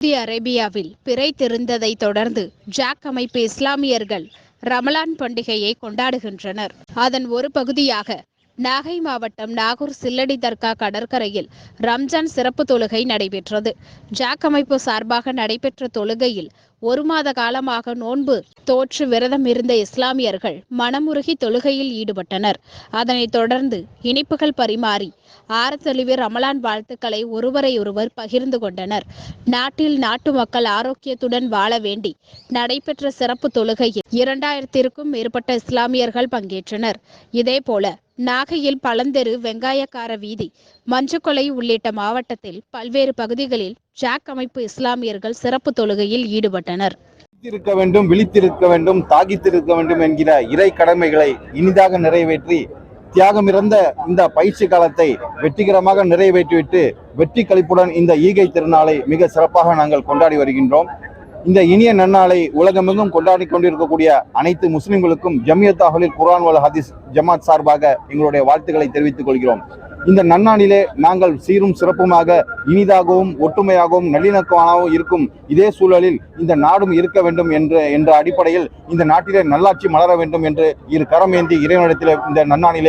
Saudi அரேபியாவில் பிறை திருந்ததை தொடர்ந்து ஜாக் அமைப்பு இஸ்லாமியர்கள் ரமலான் பண்டிகையை கொண்டாடுகின்றனர். அதன் ஒரு பகுதியாக நாகை மாவட்டம் நாகூர் சில்லடி தர்கா கடற்கரையில் ரம்ஜான் சிறப்பு தொழுகை நடைபெற்றது. ஜாக் அமைப்பு சார்பாக நடைபெற்ற தொழுகையில் ஒரு மாத காலமாக நோன்பு தோற்று விரதம் இருந்த இஸ்லாமியர்கள் மனமுருகி தொழுகையில் ஈடுபட்டனர். அதனைத் தொடர்ந்து இனிப்புகள் பரிமாறி ஆரத்தொழிவு ரமலான் வாழ்த்துக்களை ஒருவரையொருவர் பகிர்ந்து கொண்டனர். நாட்டில் நாட்டு மக்கள் ஆரோக்கியத்துடன் வாழ வேண்டி நடைபெற்ற சிறப்பு தொழுகையில் இரண்டாயிரத்திற்கும் மேற்பட்ட இஸ்லாமியர்கள் பங்கேற்றனர். இதேபோல நாகையில் பழந்தெரு வெங்காயக்கார வீதி மஞ்சக்கொலை உள்ளிட்ட மாவட்டத்தில் பல்வேறு பகுதிகளில் ஜாக் அமைப்பு இஸ்லாமியர்கள் சிறப்பு தொழுகையில் ஈடுபட்டனர். இருக்க வேண்டும் விழித்திருக்க வேண்டும் தாகித்திருக்க வேண்டும் என்கிற இறை கடமைகளை இனிதாக நிறைவேற்றி தியாகமிருந்த இந்த பயிற்சி காலத்தை வெற்றிகரமாக நிறைவேற்றிவிட்டு வெற்றி கழிப்புடன் இந்த ஈகை திருநாளை மிக சிறப்பாக நாங்கள் கொண்டாடி வருகின்றோம். இந்த இனிய நன்னாளை உலகமெங்கும் கொண்டாடி கொண்டிருக்கக்கூடிய அனைத்து முஸ்லிம்களுக்கும் ஜமியத் அகலில் குரான் வல் ஹதீஸ் ஜமாத் சார்பாக எங்களுடைய வாழ்த்துக்களை தெரிவித்துக் கொள்கிறோம். இந்த நன்னாளிலே நாங்கள் சீரும் சிறப்புமாக இனிதாகவும் ஒற்றுமையாகவும் நல்லிணக்கமாகவும் இருக்கும் இதே சூழலில் இந்த நாடும் இருக்க வேண்டும் என்ற என்ற அடிப்படையில் இந்த நாட்டிலே நல்லாட்சி மலர வேண்டும் என்று இரு கரம் ஏந்தி இறைவனிடத்தில் இந்த நன்னாளிலே